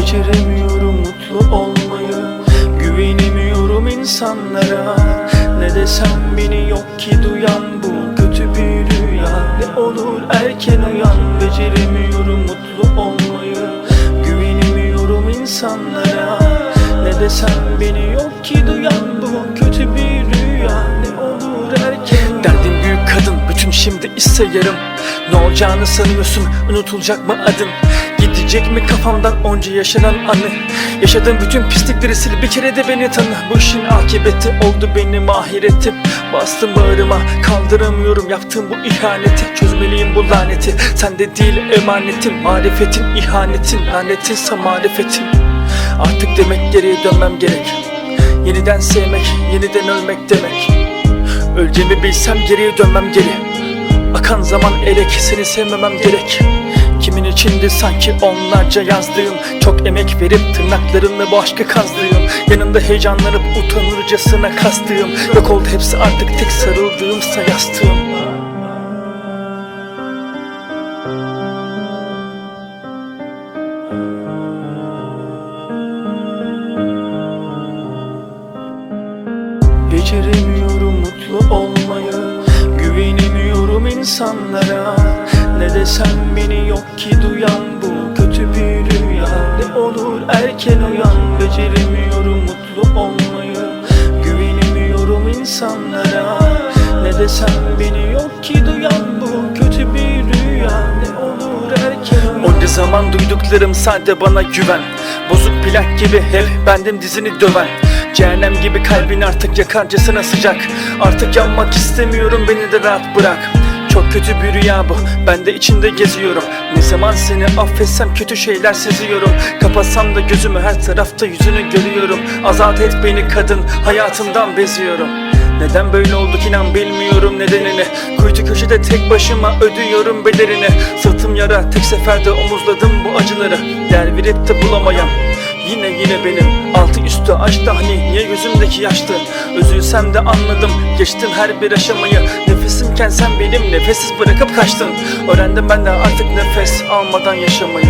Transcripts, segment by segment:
Beceremiyorum mutlu olmayı. Güvenemiyorum insanlara. Ne desem beni yok ki duyan bu kötü bir rüya. Ne olur erken uyan Beceremiyorum mutlu olmayı. Güvenemiyorum insanlara. Ne desem beni yok ki duyan bütün şimdi ise yarım. Ne olacağını sanıyorsun? Unutulacak mı adın? Gidecek mi kafamdan onca yaşanan anı? Yaşadığım bütün pislikleri sil bir kere de beni tanı. Bu işin akıbeti oldu benim ahiretim. Bastım bağrıma kaldıramıyorum yaptığım bu ihaneti. Çözmeliyim bu laneti. Sende değil emanetim. Marifetin ihanetin lanetinse marifetim. Artık demek geriye dönmem gerek. Yeniden sevmek yeniden ölmek demek Öleceğimi bilsem geriye dönmem geri. Akan zaman elek seni sevmemem gerek. Kimin içindi sanki onlarca yazdığım. Çok emek verip tırnaklarımla bu aşkı kazdığım. Yanında heyecanlanıp utanırcasına kastığım. Yok oldu hepsi artık tek sarıldığımsa yastığım. Beceremiyorum mutlu olmayı Güvenemiyorum insanlara. Ne desem beni yok ki duyan bu kötü bir rüya. Ne olur erken uyan Beceremiyorum mutlu olmayı Güvenemiyorum insanlara. Ne desem beni yok ki duyan bu kötü bir rüya. Ne olur erken uyan. Onca zaman duyduklarım sadece bana güven. Bozuk plak gibi hep bendim dizini döven Cehennem gibi kalbin artık yakarcasına sıcak. Artık yanmak istemiyorum beni de rahat bırak. Çok kötü bir rüya bu Ben de içinde geziyorum. Ne zaman seni affetsem kötü şeyler seziyorum. Kapatsam da gözümü her tarafta yüzünü görüyorum. Azat et beni kadın hayatımdan beziyorum. Neden böyle olduk inan bilmiyorum nedenini. Kuytu köşede tek başıma ödüyorum bedelini Sırtım yara tek seferde omuzladım bu acıları. Yer verip de bulamayan Yine yine benim üstü açtı hani niye gözümdeki yaştı? Üzülsem de anladım geçtim her bir aşamayı. Nefesimken sen benim nefessiz bırakıp kaçtın. Öğrendim ben de artık nefes almadan yaşamayı.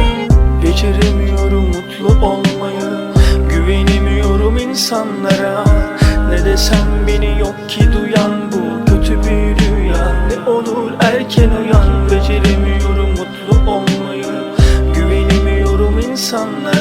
Beceremiyorum mutlu olmayı Güvenemiyorum insanlara. Ne desem beni yok ki duyan bu kötü bir rüya. Ne olur erken uyan Beceremiyorum mutlu olmayı. Güvenemiyorum insanlara.